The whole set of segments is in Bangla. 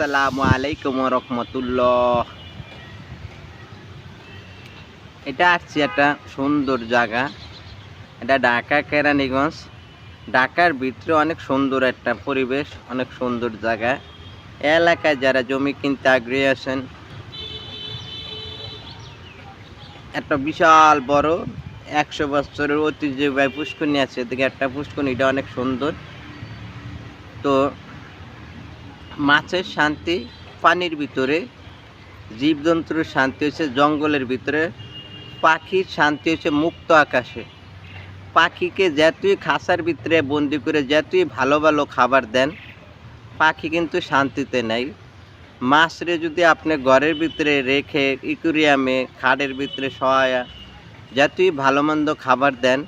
আসসালামু আলাইকুম রহমতুল্লাহ এটা আসছে একটা সুন্দর জায়গা। এটা ঢাকা কেরানীগঞ্জ। ঢাকার ভিতরে অনেক সুন্দর একটা পরিবেশ, অনেক সুন্দর জায়গা। এলাকায় যারা জমি কিনতে আগ্রহী আছেন, একটা বিশাল বড় একশো বছরের ঐতিহ্যবাহী পুষ্করণী আছে। এদিকে একটা পুষ্করণী, এটা অনেক সুন্দর। তো মাছের শান্তি, পানির ভিতরে, জীবজন্তুর শান্তি হচ্ছে জঙ্গলের ভিতরে, পাখির শান্তি হচ্ছে মুক্ত আকাশে। পাখিকে যতই খাসার ভিতরে বন্দি করে যতই ভালো ভালো খাবার দেন, পাখি কিন্তু শান্তিতে নেই। মাছরে যদি আপনি ঘরের ভিতরে রেখে ইকুরিয়ামে, খাড়ের ভিতরে সহায়া যতই ভালো মন্দ খাবার দেন,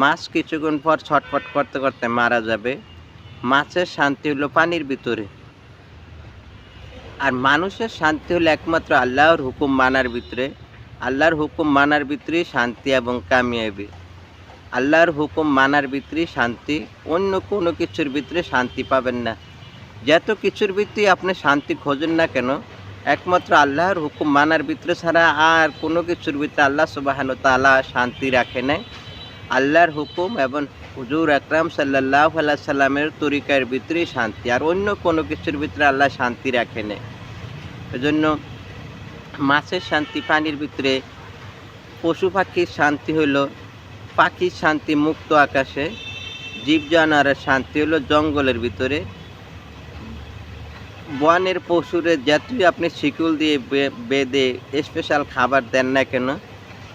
মাছ কিছুক্ষণ পর ছটফট করতে করতে মারা যাবে। মাছের শান্তি হলো পানির ভিতরে। আর মানুষের শান্তি হলো একমাত্র আল্লাহর হুকুম মানার ভিতরে। আল্লাহর হুকুম মানার ভিতরেই শান্তি এবং কামিয়াবি। আল্লাহর হুকুম মানার ভিতরেই শান্তি, অন্য কোনো কিছুর ভিতরে শান্তি পাবেন না। যত কিছুর ভিতরে আপনি শান্তি খোঁজেন না কেন, একমাত্র আল্লাহর হুকুম মানার ভিতরে ছাড়া আর কোনো কিছুর ভিতরে আল্লাহ সুবাহান তালা শান্তি রাখে নাই। আল্লাহর হুকুম এবং হুজুর আকরাম সাল্লাহ আল্লাহ সাল্লামের তরিকার ভিতরেই শান্তি, আর অন্য কোনো কিছুর ভিতরে আল্লাহ শান্তি রাখে নেই এজন্য মাছের শান্তি, পানির ভিতরে পশু পাখির শান্তি হইল, পাখির শান্তি মুক্ত আকাশে জীব জানোয়ারের শান্তি হলো জঙ্গলের ভিতরে। বনের পশুরে যতই আপনি শিকুল দিয়ে বেঁধে স্পেশাল খাবার দেন না কেন,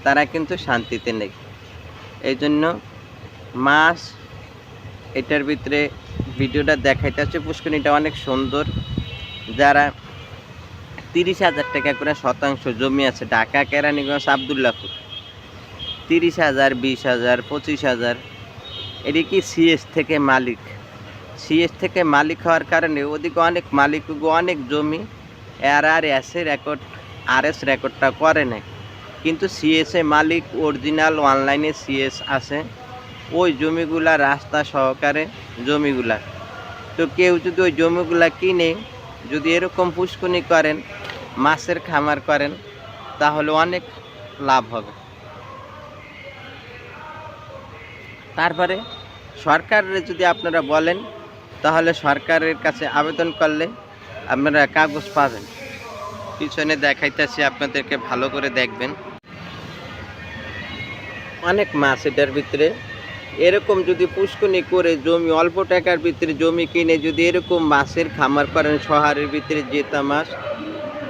তারা কিন্তু শান্তিতে নেই। এই জন্য মাছ এটার ভিতরে ভিডিওটা দেখাইতেছে পুষ্করিণীটা অনেক সুন্দর। যারা তিরিশ হাজার টাকা করে শতাংশ জমি আছে, ঢাকা, কেরানীগঞ্জ আবদুল্লাপুর তিরিশ হাজার, বিশ হাজার, পঁচিশ হাজার। এটি কি সিএস থেকে মালিক? সিএস থেকে মালিক হওয়ার কারণে ওদিকে অনেক মালিক অনেক জমি আর আর এসে রেকর্ড আর এস রেকর্ডটা করে নেয় কিন্তু সিএসএ মালিক অরিজিনাল অনলাইনে সিএস আছে। ওই জমিগুলা রাস্তা সহকারে জমিগুলা। তো কেউ যদি ওই জমিগুলা কিনে যদি এরকম পুষ্কনি করেন, মাছের খামার করেন, তাহলে অনেক লাভ হবে। তারপরে সরকারের যদি আপনারা বলেন, তাহলে সরকারের কাছে আবেদন করলে আপনারা কাগজ পাবেন। পিছনে দেখাইতেছি, আপনাদেরকে ভালো করে দেখবেন। অনেক মাছ এটার ভিতরে। এরকম যদি পুষ্কনি করে জমি, অল্প টাকার ভিতরে জমি কিনে যদি এরকম মাছের খামার করেন, শহরের ভিতরে জেতা মাছ,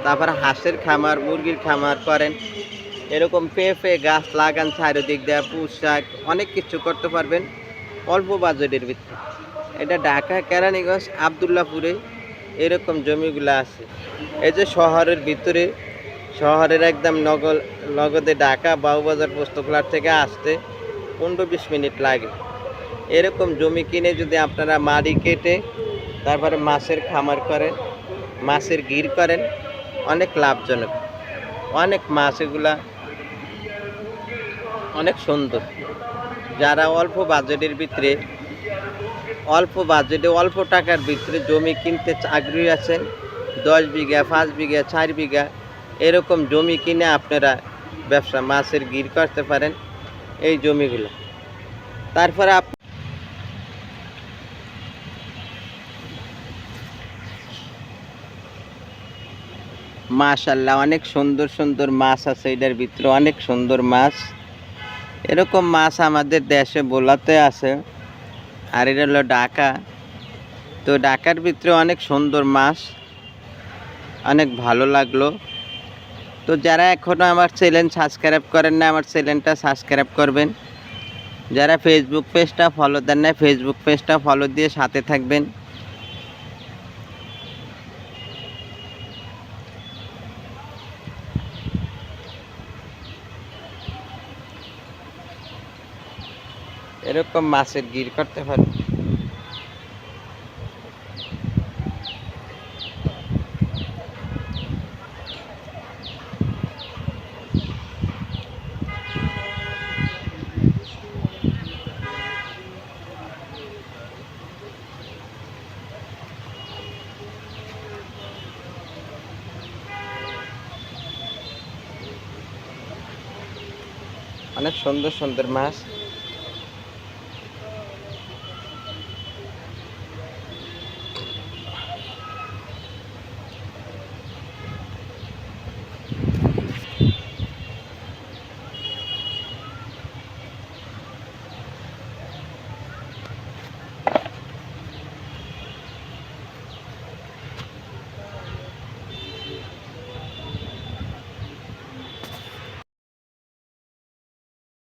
তারপর হাঁসের খামার, মুরগির খামার করেন, এরকম পেঁপে, গাছ লাগান, চারিদিক দেওয়া পোশাক অনেক কিছু করতে পারবেন অল্প বাজেটের ভিতরে। এটা ঢাকা, কেরানীগঞ্জ, আবদুল্লাপুরে এরকম জমিগুলো আছে। এই যে শহরের ভিতরে শহরের একদম নগল নগদে ঢাকা বাউবাজার পোস্তখোলার থেকে আসতে পনেরো বিশ মিনিট লাগে। এরকম জমি কিনে যদি আপনারা মাড়ি কেটে, তারপরে মাছের খামার করেন, মাছের গির করেন, অনেক লাভজনক। অনেক মাছ এগুলা অনেক সুন্দর। যারা অল্প বাজেটের ভিতরে, অল্প বাজেটে, অল্প টাকার ভিতরে জমি কিনতে আগ্রহী আছেন, দশ বিঘা, পাঁচ বিঘা, চার বিঘা এরকম জমি কিনে আপনারা ব্যবসা মাছের গির করতে পারেন এই জমিগুলো। তারপরে আপ মাশাল্লাহ, অনেক সুন্দর সুন্দর মাছ আছে এটার ভিতরে, অনেক সুন্দর মাছ। এরকম মাছ আমাদের দেশে বোলাতে আছে, আর এটা হলো ডাকা তো ডাকার ভিতরে অনেক সুন্দর মাছ, অনেক ভালো লাগল। তো যারা এখনও আমার চ্যানেল সাবস্ক্রাইব করেন না আমার চ্যানেলটা সাবস্ক্রাইব করবেন। যারা ফেসবুক পেজটা ফলো দেন না ফেসবুক পেজটা ফলো দিয়ে সাথে থাকবেন। এরকম মাছের গির করতে পারেন। অনেক সুন্দর সুন্দর মাছ।